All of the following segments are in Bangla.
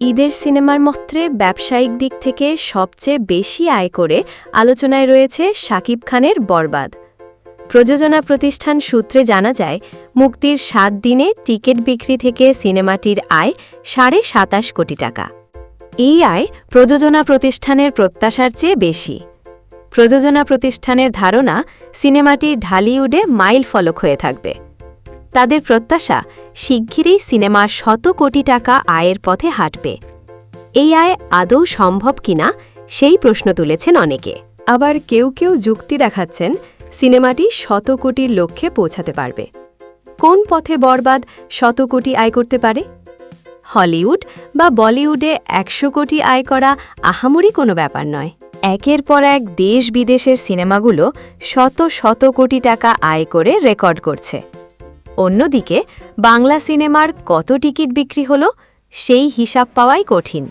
ঈদের সিনেমার মত্রে ব্যবসায়িক দিক থেকে সবচেয়ে বেশি আয় করে আলোচনায় রয়েছে শাকিব খানের বরবাদ। প্রযোজনা প্রতিষ্ঠান সূত্রে জানা যায়, মুক্তির সাত দিনে টিকিট বিক্রি থেকে সিনেমাটির আয় সাড়ে সাতাশ কোটি টাকা। এই আয় প্রযোজনা প্রতিষ্ঠানের প্রত্যাশার চেয়ে বেশি। প্রযোজনা প্রতিষ্ঠানের ধারণা, সিনেমাটি ঢালিউডে মাইল ফলক হয়ে থাকবে। তাদের প্রত্যাশা শিগগিরই সিনেমা শত কোটি টাকা আয়ের পথে হাঁটবে। এই আয় আদৌ সম্ভব কিনা, সেই প্রশ্ন তুলেছেন অনেকে। আবার কেউ কেউ যুক্তি দেখাচ্ছেন, সিনেমাটি শত কোটির লক্ষ্যে পৌঁছাতে পারবে। কোন পথে বরবাদ শত কোটি আয় করতে পারে? হলিউড বা বলিউডে একশো কোটি আয় করা আহামরি কোনো ব্যাপার নয়। একের পর এক দেশ বিদেশের সিনেমাগুলো শত শত কোটি টাকা আয় করে রেকর্ড করছে। অন্যদিকে, বাংলা সিনেমার কত টিকিট বিক্রি হলো সেই হিসাব পাওয়াই কঠিন।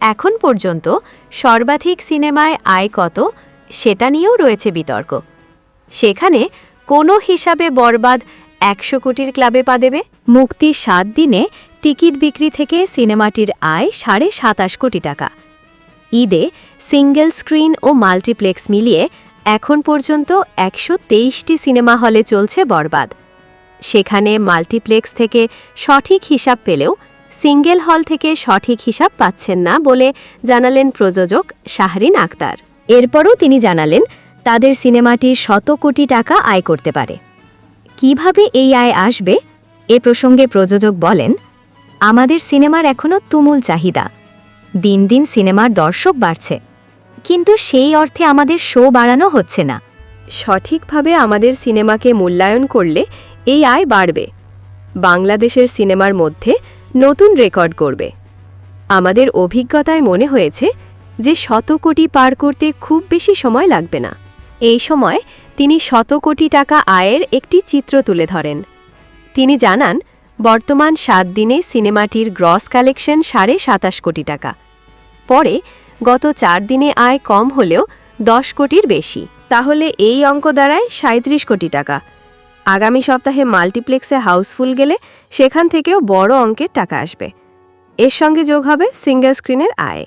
এখন পর্যন্ত সর্বাধিক সিনেমায় আয় কত সেটা নিয়েও রয়েছে বিতর্ক। সেখানে কোনো হিসাবে বরবাদ একশো কোটির ক্লাবে পা দেবে। মুক্তি সাত দিনে টিকিট বিক্রি থেকে সিনেমাটির আয় সাড়ে সাতাশ কোটি টাকা। ঈদে সিঙ্গেল স্ক্রিন ও মাল্টিপ্লেক্স মিলিয়ে এখন পর্যন্ত একশো সিনেমা হলে চলছে বরবাদ। সেখানে মাল্টিপ্লেক্স থেকে সঠিক হিসাব পেলেও সিঙ্গেল হল থেকে সঠিক হিসাব পাচ্ছেন না বলে জানালেন প্রযোজক শাহরিন আক্তার। এরপরও তিনি জানালেন, তাদের সিনেমাটি শত কোটি টাকা আয় করতে পারে। কীভাবে এই আয় আসবে? এ প্রসঙ্গে প্রযোজক বলেন, আমাদের সিনেমার এখনও তুমুল চাহিদা। দিন দিন সিনেমার দর্শক বাড়ছে। কিন্তু সেই অর্থে আমাদের শো বাড়ানো হচ্ছে না। সঠিকভাবে আমাদের সিনেমাকে মূল্যায়ন করলে এই আয় বাড়বে। বাংলাদেশের সিনেমার মধ্যে নতুন রেকর্ড করবে আমাদের অভিজ্ঞতায় মনে হয়েছে যে শত কোটি পার করতে খুব বেশি সময় লাগবে না। এই সময় তিনি শত কোটি টাকা আয়ের একটি চিত্র তুলে ধরেন। তিনি জানান, বর্তমান সাত দিনে সিনেমাটির গ্রস কালেকশন সাড়ে সাতাশ কোটি টাকা। পরে গত চার দিনে আয় কম হলেও দশ কোটির বেশি। তাহলে এই অঙ্ক দাঁড়ায় সাঁত্রিশ কোটি টাকা। আগামী সপ্তাহে মাল্টিপ্লেক্সে হাউসফুল গেলে সেখান থেকেও বড় অঙ্কের টাকা আসবে। এর সঙ্গে যোগ হবে সিঙ্গেল স্ক্রিনের আয়।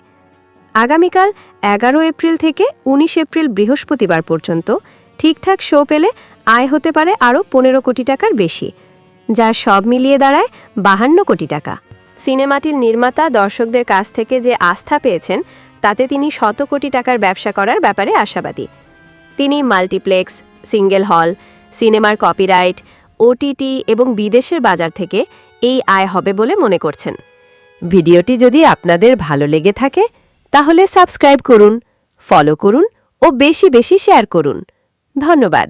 আগামীকাল এগারো এপ্রিল থেকে ১৯ এপ্রিল বৃহস্পতিবার পর্যন্ত ঠিকঠাক শো পেলে আয় হতে পারে আরও পনেরো কোটি টাকার বেশি, যা সব মিলিয়ে দাঁড়ায় বাহান্ন কোটি টাকা। সিনেমাটির নির্মাতা, দর্শকদের কাছ থেকে যে আস্থা পেয়েছেন, তাতে তিনি শত কোটি টাকার ব্যবসা করার ব্যাপারে আশাবাদী। তিনি মাল্টিপ্লেক্স, সিঙ্গেল হল সিনেমার কপিরাইট, ওটিটি এবং বিদেশের বাজার থেকে এই আয় হবে বলে মনে করছেন। ভিডিওটি যদি আপনাদের ভালো লেগে থাকে, তাহলে সাবস্ক্রাইব করুন, ফলো করুন ও বেশি বেশি শেয়ার করুন। ধন্যবাদ।